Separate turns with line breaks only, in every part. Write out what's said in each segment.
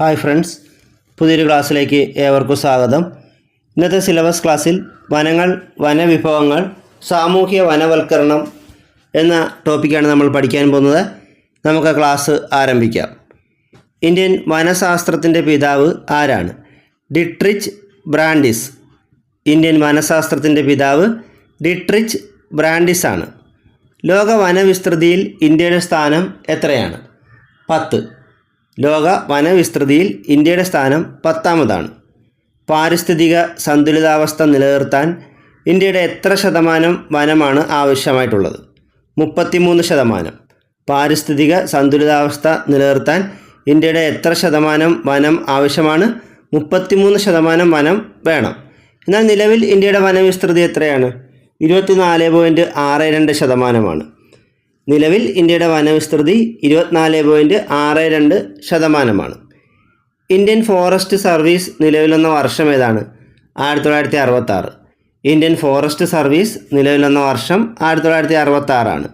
Hi friends പുതിയൊരു ക്ലാസ്സിലേക്ക് ഏവർക്കും സ്വാഗതം. ഇന്നത്തെ സിലബസ് ക്ലാസ്സിൽ വനങ്ങൾ വനവിഭവങ്ങൾ സാമൂഹ്യ വനവൽക്കരണം എന്ന ടോപ്പിക്കാണ് നമ്മൾ പഠിക്കാൻ പോകുന്നത്. നമുക്ക് ക്ലാസ് ആരംഭിക്കാം. ഇന്ത്യൻ വനശാസ്ത്രത്തിന്റെ പിതാവ് ആരാണ്? ഡിട്രിച്ച് ബ്രാൻഡിസ്. ഇന്ത്യൻ വനശാസ്ത്രത്തിന്റെ പിതാവ് ഡിട്രിച്ച് ബ്രാൻഡിസ് ആണ്. ലോക വനവിസ്തൃതിയിൽ ഇന്ത്യയുടെ സ്ഥാനം എത്രയാണ്? പത്ത്. ലോക വനവിസ്തൃതിയിൽ ഇന്ത്യയുടെ സ്ഥാനം പത്താമതാണ്. പാരിസ്ഥിതിക സന്തുലിതാവസ്ഥ നിലനിർത്താൻ ഇന്ത്യയുടെ എത്ര ശതമാനം വനമാണ് ആവശ്യമായിട്ടുള്ളത്? മുപ്പത്തിമൂന്ന് ശതമാനം. പാരിസ്ഥിതിക സന്തുലിതാവസ്ഥ നിലനിർത്താൻ ഇന്ത്യയുടെ എത്ര ശതമാനം വനം ആവശ്യമാണ്? മുപ്പത്തിമൂന്ന് ശതമാനം വനം വേണം. എന്നാൽ നിലവിൽ ഇന്ത്യയുടെ വനവിസ്തൃതി എത്രയാണ്? ഇരുപത്തിനാല് പോയിന്റ് ആറ് രണ്ട് ശതമാനമാണ്. നിലവിൽ ഇന്ത്യയുടെ വനവിസ്തൃതി ഇരുപത്തിനാല് പോയിന്റ് ആറ് രണ്ട് ശതമാനമാണ്. ഇന്ത്യൻ ഫോറസ്റ്റ് സർവീസ് നിലവിലെന്ന വർഷം ഏതാണ്? ആയിരത്തി തൊള്ളായിരത്തി അറുപത്താറ് ഇന്ത്യൻ ഫോറസ്റ്റ് സർവീസ് നിലവിലെന്ന വർഷം ആയിരത്തി തൊള്ളായിരത്തി അറുപത്താറാണ്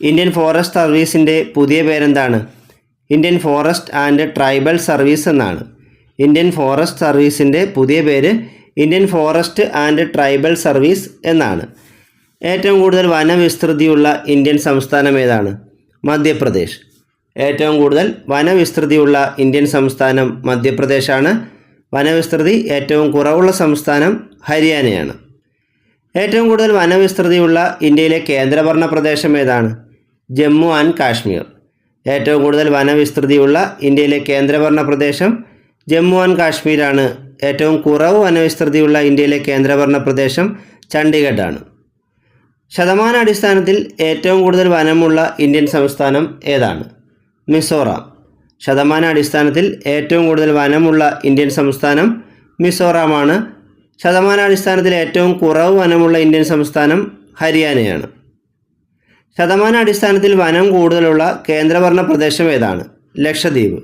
ഇന്ത്യൻ ഫോറസ്റ്റ് സർവീസിന്റെ പുതിയ പേരെന്താണ്? Indian forest and tribal service എന്നാണ്. ഇന്ത്യൻ ഫോറസ്റ്റ് സർവീസിന്റെ പുതിയ പേര് Indian forest and tribal service എന്നാണ്. ഏറ്റവും കൂടുതൽ വനവിസ്തൃതിയുള്ള ഇന്ത്യൻ സംസ്ഥാനം ഏതാണ്? മധ്യപ്രദേശ്. ഏറ്റവും കൂടുതൽ വനവിസ്തൃതിയുള്ള ഇന്ത്യൻ സംസ്ഥാനം മധ്യപ്രദേശാണ്. വനവിസ്തൃതി ഏറ്റവും കുറവുള്ള സംസ്ഥാനം ഹരിയാനയാണ്. ഏറ്റവും കൂടുതൽ വനവിസ്തൃതിയുള്ള ഇന്ത്യയിലെ കേന്ദ്രഭരണ പ്രദേശം ഏതാണ്? ജമ്മു ആൻഡ് കാശ്മീർ. ഏറ്റവും കൂടുതൽ വനവിസ്തൃതിയുള്ള ഇന്ത്യയിലെ കേന്ദ്രഭരണ പ്രദേശം ജമ്മു ആൻഡ് കാശ്മീരാണ്. ഏറ്റവും കുറവ് വനവിസ്തൃതിയുള്ള ഇന്ത്യയിലെ കേന്ദ്രഭരണ പ്രദേശം ചണ്ഡീഗഡാണ് ശതമാനാടിസ്ഥാനത്തിൽ ഏറ്റവും കൂടുതൽ വനമുള്ള ഇന്ത്യൻ സംസ്ഥാനം ഏതാണ്? മിസോറാം. ശതമാന അടിസ്ഥാനത്തിൽ ഏറ്റവും കൂടുതൽ വനമുള്ള ഇന്ത്യൻ സംസ്ഥാനം മിസോറാമാണ്. ശതമാന അടിസ്ഥാനത്തിൽ ഏറ്റവും കുറവ് വനമുള്ള ഇന്ത്യൻ സംസ്ഥാനം ഹരിയാനയാണ്. ശതമാന അടിസ്ഥാനത്തിൽ വനം കൂടുതലുള്ള കേന്ദ്രഭരണ പ്രദേശം ഏതാണ്? ലക്ഷദ്വീപ്.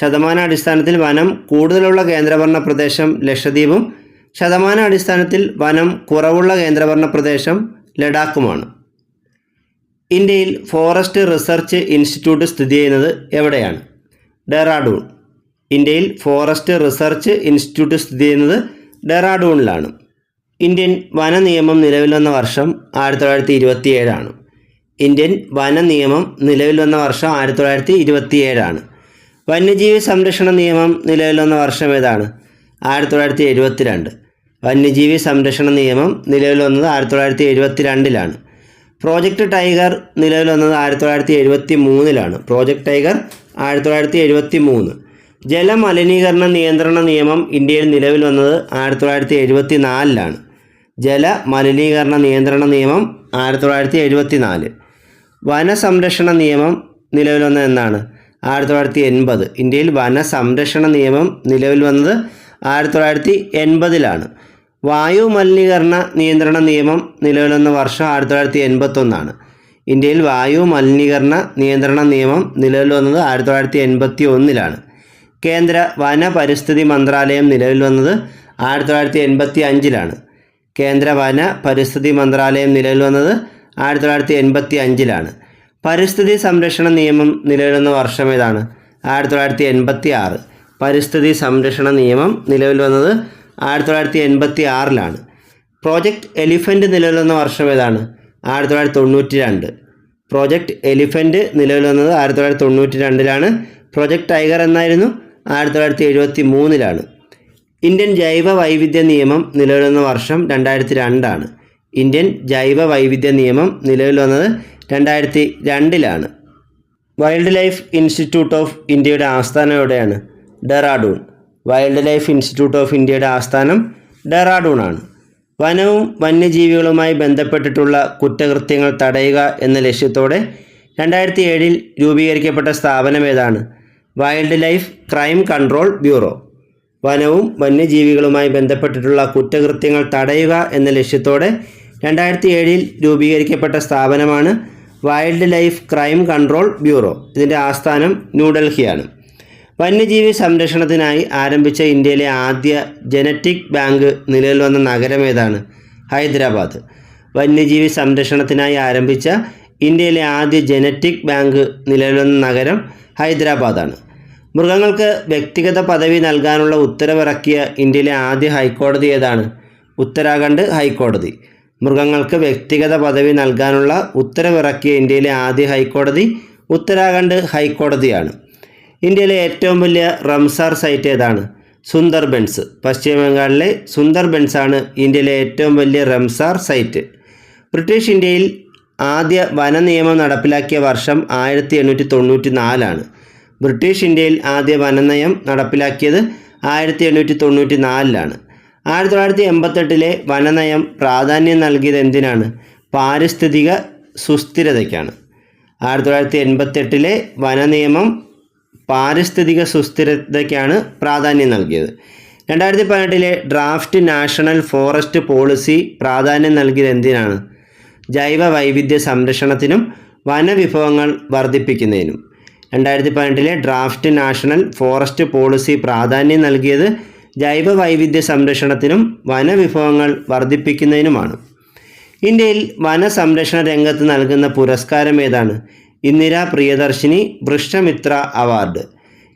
ശതമാന അടിസ്ഥാനത്തിൽ വനം കൂടുതലുള്ള കേന്ദ്രഭരണ പ്രദേശം ലക്ഷദ്വീപും. ശതമാന അടിസ്ഥാനത്തിൽ വനം കുറവുള്ള കേന്ദ്രഭരണ പ്രദേശം ലഡാക്കുമാണ്. ഇന്ത്യയിൽ ഫോറസ്റ്റ് റിസർച്ച് ഇൻസ്റ്റിറ്റ്യൂട്ട് സ്ഥിതി ചെയ്യുന്നത് എവിടെയാണ്? ഡെറാഡൂൺ. ഇന്ത്യയിൽ ഫോറസ്റ്റ് റിസർച്ച് ഇൻസ്റ്റിറ്റ്യൂട്ട് സ്ഥിതി ചെയ്യുന്നത് ഡെറാഡൂണിലാണ്. ഇന്ത്യൻ വന നിയമം നിലവിൽ വന്ന വർഷം ആയിരത്തി തൊള്ളായിരത്തി ഇരുപത്തി ഏഴാണ് ഇന്ത്യൻ വന നിയമം നിലവിൽ വന്ന വർഷം ആയിരത്തി തൊള്ളായിരത്തി ഇരുപത്തി ഏഴാണ് വന്യജീവി സംരക്ഷണ നിയമം നിലവിൽ വന്ന വർഷം ഏതാണ്? ആയിരത്തി തൊള്ളായിരത്തി എഴുപത്തി രണ്ട് വന്യജീവി സംരക്ഷണ നിയമം നിലവിൽ വന്നത് ആയിരത്തി തൊള്ളായിരത്തി എഴുപത്തി രണ്ടിലാണ് പ്രോജക്റ്റ് ടൈഗർ നിലവിൽ വന്നത് ആയിരത്തി തൊള്ളായിരത്തി എഴുപത്തി മൂന്നിലാണ് പ്രോജക്റ്റ് ടൈഗർ ആയിരത്തി തൊള്ളായിരത്തി എഴുപത്തി മൂന്ന് ജലമലിനീകരണ നിയന്ത്രണ നിയമം ഇന്ത്യയിൽ നിലവിൽ വന്നത് ആയിരത്തി തൊള്ളായിരത്തി എഴുപത്തി നാലിലാണ് ജലമലിനീകരണ നിയന്ത്രണ നിയമം ആയിരത്തി തൊള്ളായിരത്തി എഴുപത്തി നാല് വനസംരക്ഷണ നിയമം നിലവിൽ വന്നത് എന്നാണ്? ആയിരത്തി തൊള്ളായിരത്തി എൺപത് ഇന്ത്യയിൽ വനസംരക്ഷണ നിയമം നിലവിൽ വന്നത് ആയിരത്തി തൊള്ളായിരത്തി എൺപതിലാണ് വായു മലിനീകരണ നിയന്ത്രണ നിയമം നിലവിൽ വന്ന വർഷം ആയിരത്തി തൊള്ളായിരത്തി എൺപത്തൊന്നാണ് ഇന്ത്യയിൽ വായു മലിനീകരണ നിയന്ത്രണ നിയമം നിലവിൽ വന്നത് ആയിരത്തി തൊള്ളായിരത്തി എൺപത്തി ഒന്നിലാണ് കേന്ദ്ര വന പരിസ്ഥിതി മന്ത്രാലയം നിലവിൽ വന്നത് ആയിരത്തി തൊള്ളായിരത്തി എൺപത്തി അഞ്ചിലാണ് കേന്ദ്ര വന പരിസ്ഥിതി മന്ത്രാലയം നിലവിൽ വന്നത് ആയിരത്തി തൊള്ളായിരത്തി എൺപത്തി അഞ്ചിലാണ് പരിസ്ഥിതി സംരക്ഷണ നിയമം നിലവിൽ വന്ന വർഷം ഏതാണ്? ആയിരത്തി തൊള്ളായിരത്തി എൺപത്തി ആറ് പരിസ്ഥിതി സംരക്ഷണ നിയമം നിലവിൽ വന്നത് ആയിരത്തി തൊള്ളായിരത്തി എൺപത്തി ആറിലാണ് പ്രോജക്റ്റ് എലിഫന്റ് നിലവിലുന്ന വർഷം ഏതാണ്? ആയിരത്തി തൊള്ളായിരത്തി തൊണ്ണൂറ്റി രണ്ട് പ്രോജക്റ്റ് എലിഫന്റ് നിലവിൽ വന്നത് ആയിരത്തി തൊള്ളായിരത്തി തൊണ്ണൂറ്റി രണ്ടിലാണ് പ്രോജക്റ്റ് ടൈഗർ എന്നായിരുന്നു. ആയിരത്തി തൊള്ളായിരത്തി എഴുപത്തി മൂന്നിലാണ് ഇന്ത്യൻ ജൈവ വൈവിധ്യ നിയമം നിലവിൽ വന്ന വർഷം രണ്ടായിരത്തി രണ്ടാണ് ഇന്ത്യൻ ജൈവ വൈവിധ്യ നിയമം നിലവിൽ വന്നത് രണ്ടായിരത്തി രണ്ടിലാണ് വൈൽഡ് ലൈഫ് ഇൻസ്റ്റിറ്റ്യൂട്ട് ഓഫ് ഇന്ത്യയുടെ ആസ്ഥാനം എവിടെയാണ് Dehradun wildlife institute of ഇന്ത്യയുടെ ആസ്ഥാനം ഡെറാഡൂൺ ആണ് വനവും വന്യജീവികളുമായി ബന്ധപ്പെട്ടിട്ടുള്ള കുറ്റകൃത്യങ്ങൾ തടയുക എന്ന ലക്ഷ്യത്തോടെ രണ്ടായിരത്തി ഏഴിൽ രൂപീകരിക്കപ്പെട്ട സ്ഥാപനം ഏതാണ്? Wildlife crime control bureau വനവും വന്യജീവികളുമായി ബന്ധപ്പെട്ടിട്ടുള്ള കുറ്റകൃത്യങ്ങൾ തടയുക എന്ന ലക്ഷ്യത്തോടെ രണ്ടായിരത്തി ഏഴിൽ രൂപീകരിക്കപ്പെട്ട സ്ഥാപനമാണ് wildlife crime control bureau ഇതിന്റെ ആസ്ഥാനം ന്യൂഡൽഹിയാണ് വന്യജീവി സംരക്ഷണത്തിനായി ആരംഭിച്ച ഇന്ത്യയിലെ ആദ്യ ജനറ്റിക് ബാങ്ക് നിലവിൽ വന്ന നഗരം ഏതാണ്? ഹൈദരാബാദ്. വന്യജീവി സംരക്ഷണത്തിനായി ആരംഭിച്ച ഇന്ത്യയിലെ ആദ്യ ജനറ്റിക് ബാങ്ക് നിലവിൽ വന്ന നഗരം ഹൈദരാബാദാണ്. മൃഗങ്ങൾക്ക് വ്യക്തിഗത പദവി നൽകാനുള്ള ഉത്തരവിറക്കിയ ഇന്ത്യയിലെ ആദ്യ ഹൈക്കോടതി ഏതാണ്? ഉത്തരാഖണ്ഡ് ഹൈക്കോടതി. മൃഗങ്ങൾക്ക് വ്യക്തിഗത പദവി നൽകാനുള്ള ഉത്തരവിറക്കിയ ഇന്ത്യയിലെ ആദ്യ ഹൈക്കോടതി ഉത്തരാഖണ്ഡ് ഹൈക്കോടതിയാണ്. ഇന്ത്യയിലെ ഏറ്റവും വലിയ റംസാർ സൈറ്റ് ഏതാണ്? സുന്ദർബൻസ് പശ്ചിമ ബംഗാളിലെ സുന്ദർബൻസ് ആണ് ഇന്ത്യയിലെ ഏറ്റവും വലിയ റംസാർ സൈറ്റ് ബ്രിട്ടീഷ് ഇന്ത്യയിൽ ആദ്യ വന നിയമം നടപ്പിലാക്കിയ വർഷം ആയിരത്തി എണ്ണൂറ്റി തൊണ്ണൂറ്റി നാലാണ് ബ്രിട്ടീഷ് ഇന്ത്യയിൽ ആദ്യ വനനയം നടപ്പിലാക്കിയത് ആയിരത്തി എണ്ണൂറ്റി തൊണ്ണൂറ്റി നാലിലാണ് ആയിരത്തി തൊള്ളായിരത്തി എൺപത്തെട്ടിലെ വനനയം പ്രാധാന്യം നൽകിയത് എന്തിനാണ്? പാരിസ്ഥിതിക സുസ്ഥിരതയ്ക്കാണ്. ആയിരത്തി തൊള്ളായിരത്തി എൺപത്തെട്ടിലെ വനനിയമം പാരിസ്ഥിതിക സുസ്ഥിരതയ്ക്കാണ് പ്രാധാന്യം നൽകിയത്. രണ്ടായിരത്തി പതിനെട്ടിലെ ഡ്രാഫ്റ്റ് നാഷണൽ ഫോറസ്റ്റ് പോളിസി പ്രാധാന്യം നൽകിയത് എന്തിനാണ്? ജൈവ വൈവിധ്യ സംരക്ഷണത്തിനും വനവിഭവങ്ങൾ വർദ്ധിപ്പിക്കുന്നതിനും. രണ്ടായിരത്തി പതിനെട്ടിലെ ഡ്രാഫ്റ്റ് നാഷണൽ ഫോറസ്റ്റ് പോളിസി പ്രാധാന്യം നൽകിയത് ജൈവ വൈവിധ്യ സംരക്ഷണത്തിനും വനവിഭവങ്ങൾ വർദ്ധിപ്പിക്കുന്നതിനുമാണ്. ഇന്ത്യയിൽ വനസംരക്ഷണ രംഗത്ത് നൽകുന്ന പുരസ്കാരം ഏതാണ്? ഇന്ദിര പ്രിയദർശിനി വൃക്ഷമിത്ര അവാർഡ്.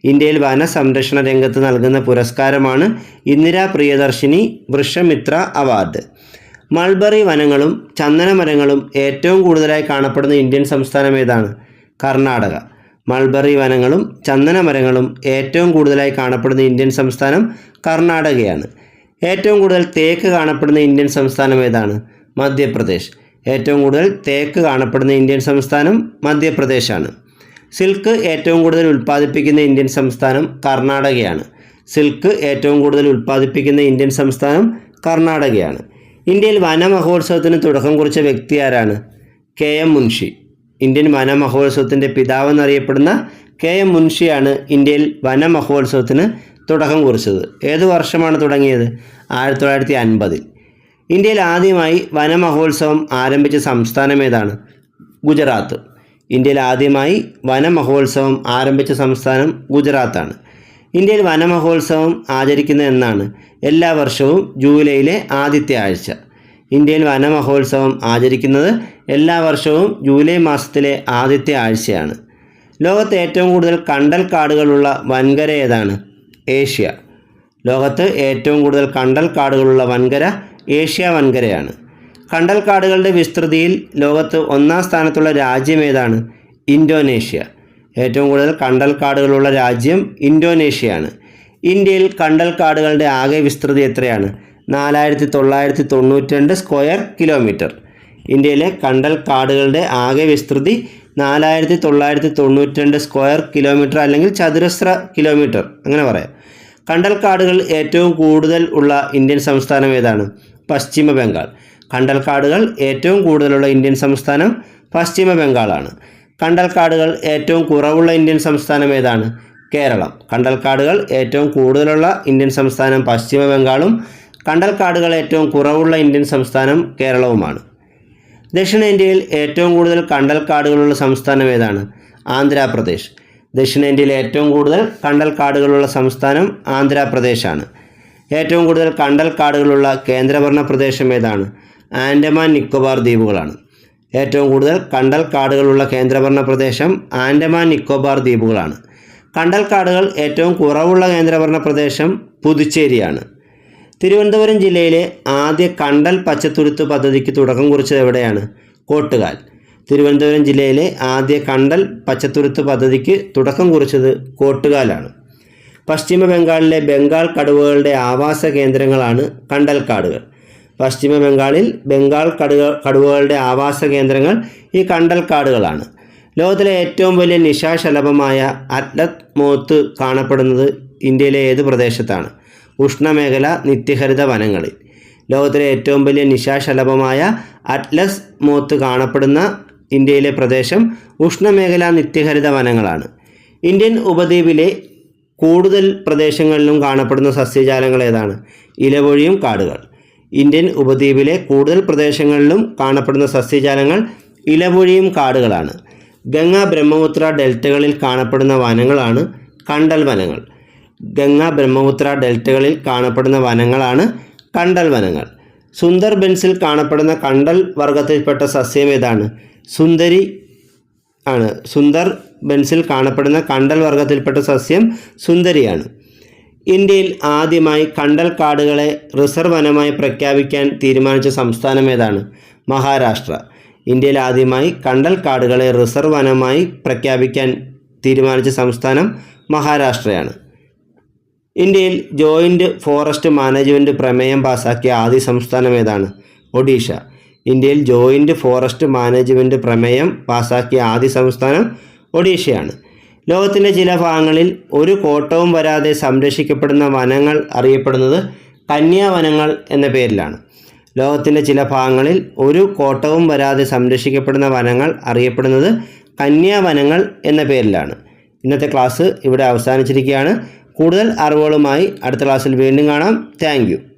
ഇന്ത്യയിൽ വനസംരക്ഷണ രംഗത്ത് നൽകുന്ന പുരസ്കാരമാണ് ഇന്ദിര പ്രിയദർശിനി വൃക്ഷമിത്ര അവാർഡ്. മൾബറി വനങ്ങളും ചന്ദനമരങ്ങളും ഏറ്റവും കൂടുതലായി കാണപ്പെടുന്ന ഇന്ത്യൻ സംസ്ഥാനം ഏതാണ്? കർണാടക. മൾബറി വനങ്ങളും ചന്ദനമരങ്ങളും ഏറ്റവും കൂടുതലായി കാണപ്പെടുന്ന ഇന്ത്യൻ സംസ്ഥാനം കർണാടകയാണ്. ഏറ്റവും കൂടുതൽ തേക്ക് കാണപ്പെടുന്ന ഇന്ത്യൻ സംസ്ഥാനം ഏതാണ്? മധ്യപ്രദേശ്. ഏറ്റവും കൂടുതൽ തേക്ക് കാണപ്പെടുന്ന ഇന്ത്യൻ സംസ്ഥാനം മധ്യപ്രദേശാണ്. സിൽക്ക് ഏറ്റവും കൂടുതൽ ഉൽപ്പാദിപ്പിക്കുന്ന ഇന്ത്യൻ സംസ്ഥാനം കർണാടകയാണ്. സിൽക്ക് ഏറ്റവും കൂടുതൽ ഉൽപ്പാദിപ്പിക്കുന്ന ഇന്ത്യൻ സംസ്ഥാനം കർണാടകയാണ്. ഇന്ത്യയിൽ വനമഹോത്സവത്തിന് തുടക്കം കുറിച്ച വ്യക്തി ആരാണ്? K M Munshi. ഇന്ത്യൻ വനമഹോത്സവത്തിന്റെ പിതാവെന്നറിയപ്പെടുന്ന കെ എം മുൻഷിയാണ് ഇന്ത്യയിൽ വനമഹോത്സവത്തിന് തുടക്കം കുറിച്ചത്. ഏത് വർഷമാണ് തുടങ്ങിയത്? ആയിരത്തി തൊള്ളായിരത്തി അൻപതിൽ. ഇന്ത്യയിൽ ആദ്യമായി വനമഹോത്സവം ആരംഭിച്ച സംസ്ഥാനം ഏതാണ്? ഗുജറാത്ത്. ഇന്ത്യയിൽ ആദ്യമായി വനമഹോത്സവം ആരംഭിച്ച സംസ്ഥാനം ഗുജറാത്താണ്. ഇന്ത്യയിൽ വനമഹോത്സവം ആചരിക്കുന്ന എന്നാണ് എല്ലാ വർഷവും ജൂലൈയിലെ ആദ്യത്തെ ആഴ്ച. ഇന്ത്യയിൽ വനമഹോത്സവം ആചരിക്കുന്നത് എല്ലാ വർഷവും ജൂലൈ മാസത്തിലെ ആദ്യത്തെ ആഴ്ചയാണ്. ലോകത്ത് ഏറ്റവും കൂടുതൽ കണ്ടൽ കാടുകളുള്ള വൻകര ഏതാണ്? ഏഷ്യ. ലോകത്ത് ഏറ്റവും കൂടുതൽ കണ്ടൽ കാടുകളുള്ള വൻകര ഏഷ്യ വൻകരയാണ്. കണ്ടൽക്കാടുകളുടെ വിസ്തൃതിയിൽ ലോകത്ത് ഒന്നാം സ്ഥാനത്തുള്ള രാജ്യം ഏതാണ്? ഇന്തോനേഷ്യ. ഏറ്റവും കൂടുതൽ കണ്ടൽക്കാടുകളുള്ള രാജ്യം ഇന്തോനേഷ്യയാണ്. ഇന്ത്യയിൽ കണ്ടൽക്കാടുകളുടെ ആകെ വിസ്തൃതി എത്രയാണ്? നാലായിരത്തി തൊള്ളായിരത്തി തൊണ്ണൂറ്റി രണ്ട് സ്ക്വയർ കിലോമീറ്റർ. ഇന്ത്യയിലെ കണ്ടൽക്കാടുകളുടെ ആകെ വിസ്തൃതി നാലായിരത്തി തൊള്ളായിരത്തി തൊണ്ണൂറ്റി രണ്ട് സ്ക്വയർ കിലോമീറ്റർ അല്ലെങ്കിൽ ചതുരശ്ര കിലോമീറ്റർ. അങ്ങനെ പറയാം. കണ്ടൽക്കാടുകൾ ഏറ്റവും കൂടുതൽ ഉള്ള ഇന്ത്യൻ സംസ്ഥാനം ഏതാണ്? പശ്ചിമ ബംഗാൾ. കണ്ടൽക്കാടുകൾ ഏറ്റവും കൂടുതലുള്ള ഇന്ത്യൻ സംസ്ഥാനം പശ്ചിമ ബംഗാളാണ്. കണ്ടൽക്കാടുകൾ ഏറ്റവും കുറവുള്ള ഇന്ത്യൻ സംസ്ഥാനം ഏതാണ്? കേരളം. കണ്ടൽക്കാടുകൾ ഏറ്റവും കൂടുതലുള്ള ഇന്ത്യൻ സംസ്ഥാനം പശ്ചിമ ബംഗാളും കണ്ടൽക്കാടുകൾ ഏറ്റവും കുറവുള്ള ഇന്ത്യൻ സംസ്ഥാനം കേരളവുമാണ്. ദക്ഷിണേന്ത്യയിൽ ഏറ്റവും കൂടുതൽ കണ്ടൽക്കാടുകളുള്ള സംസ്ഥാനം ഏതാണ്? ആന്ധ്രാപ്രദേശ്. ദക്ഷിണേന്ത്യയിൽ ഏറ്റവും കൂടുതൽ കണ്ടൽക്കാടുകളുള്ള സംസ്ഥാനം ആന്ധ്രാപ്രദേശാണ്. ഏറ്റവും കൂടുതൽ കണ്ടൽ കാടുകളുള്ള കേന്ദ്രഭരണ പ്രദേശം ഏതാണ്? ആൻഡമാൻ നിക്കോബാർ ദ്വീപുകളാണ്. ഏറ്റവും കൂടുതൽ കണ്ടൽ കാടുകളുള്ള കേന്ദ്രഭരണ പ്രദേശം ആൻഡമാൻ നിക്കോബാർ ദ്വീപുകളാണ്. കണ്ടൽ കാടുകൾ ഏറ്റവും കുറവുള്ള കേന്ദ്രഭരണ പ്രദേശം പുതുച്ചേരിയാണ്. തിരുവനന്തപുരം ജില്ലയിലെ ആദ്യ കണ്ടൽ പച്ചത്തുരുത്ത് പദ്ധതിക്ക് തുടക്കം കുറിച്ചത് എവിടെയാണ്? കോട്ടുകാൽ. തിരുവനന്തപുരം ജില്ലയിലെ ആദ്യ കണ്ടൽ പച്ചത്തുരുത്ത് പദ്ധതിക്ക് തുടക്കം കുറിച്ചത് കോട്ടുകാലാണ്. പശ്ചിമ ബംഗാളിലെ ബംഗാൾ കടുവകളുടെ ആവാസ കേന്ദ്രങ്ങളാണ് കണ്ടൽക്കാടുകൾ. പശ്ചിമ ബംഗാളിൽ ബംഗാൾ കടുവ കടുവകളുടെ ആവാസ കേന്ദ്രങ്ങൾ ഈ കണ്ടൽക്കാടുകളാണ്. ലോകത്തിലെ ഏറ്റവും വലിയ നിശാശലഭമായ അറ്റ്ലത് മോത്ത് കാണപ്പെടുന്നത് ഇന്ത്യയിലെ ഏത് പ്രദേശത്താണ്? ഉഷ്ണമേഖല നിത്യഹരിത വനങ്ങളിൽ. ലോകത്തിലെ ഏറ്റവും വലിയ നിശാശലഭമായ അറ്റ്ലസ് മോത്ത് കാണപ്പെടുന്ന ഇന്ത്യയിലെ പ്രദേശം ഉഷ്ണമേഖല നിത്യഹരിത വനങ്ങളാണ്. ഇന്ത്യൻ ഉപദ്വീപിലെ കൂടുതൽ പ്രദേശങ്ങളിലും കാണപ്പെടുന്ന സസ്യജാലങ്ങൾ ഏതാണ്? ഇലപൊഴിയും കാടുകൾ. ഇന്ത്യൻ ഉപദ്വീപിലെ കൂടുതൽ പ്രദേശങ്ങളിലും കാണപ്പെടുന്ന സസ്യജാലങ്ങൾ ഇലപൊഴിയും കാടുകളാണ്. ഗംഗ ബ്രഹ്മപുത്ര ഡെൽറ്റകളിൽ കാണപ്പെടുന്ന വനങ്ങളാണ് കണ്ടൽ വനങ്ങൾ. ഗംഗ ബ്രഹ്മപുത്ര ഡെൽറ്റകളിൽ കാണപ്പെടുന്ന വനങ്ങളാണ് കണ്ടൽ വനങ്ങൾ. സുന്ദർബൻസിൽ കാണപ്പെടുന്ന കണ്ടൽ വർഗത്തിൽപ്പെട്ട സസ്യം ഏതാണ്? സുന്ദരി ആണ്. സുന്ദർ ബെൻസിൽ കാണപ്പെടുന്ന കണ്ടൽ വർഗത്തിൽപ്പെട്ട സസ്യം സുന്ദരിയാണ്. ഇന്ത്യയിൽ ആദ്യമായി കണ്ടൽ കാടുകളെ റിസർവ് വനമായി പ്രഖ്യാപിക്കാൻ തീരുമാനിച്ച സംസ്ഥാനം ഏതാണ്? മഹാരാഷ്ട്ര. ഇന്ത്യയിൽ ആദ്യമായി കണ്ടൽ കാടുകളെ റിസർവ് വനമായി പ്രഖ്യാപിക്കാൻ തീരുമാനിച്ച സംസ്ഥാനം മഹാരാഷ്ട്രയാണ്. ഇന്ത്യയിൽ ജോയിന്റ് ഫോറസ്റ്റ് മാനേജ്മെന്റ് പ്രമേയം പാസാക്കിയ ആദ്യ സംസ്ഥാനം ഏതാണ്? ഒഡീഷ. ഇന്ത്യയിൽ ജോയിന്റ് ഫോറസ്റ്റ് മാനേജ്മെന്റ് പ്രമേയം പാസാക്കിയ ആദ്യ സംസ്ഥാനം ഒഡീഷയാണ്. ലോകത്തിന്റെ ചില ഭാഗങ്ങളിൽ ഒരു കോട്ടവും വരാതെ സംരക്ഷിക്കപ്പെടുന്ന വനങ്ങൾ അറിയപ്പെടുന്നത് കന്യാവനങ്ങൾ എന്ന പേരിലാണ്. ലോകത്തിന്റെ ചില ഭാഗങ്ങളിൽ ഒരു കോട്ടവും വരാതെ സംരക്ഷിക്കപ്പെടുന്ന വനങ്ങൾ അറിയപ്പെടുന്നത് കന്യാവനങ്ങൾ എന്ന പേരിലാണ്. ഇന്നത്തെ ക്ലാസ് ഇവിടെ അവസാനിച്ചിരിക്കുകയാണ്. കൂടുതൽ അറിവുകളുമായി അടുത്ത ക്ലാസ്സിൽ വീണ്ടും കാണാം. താങ്ക്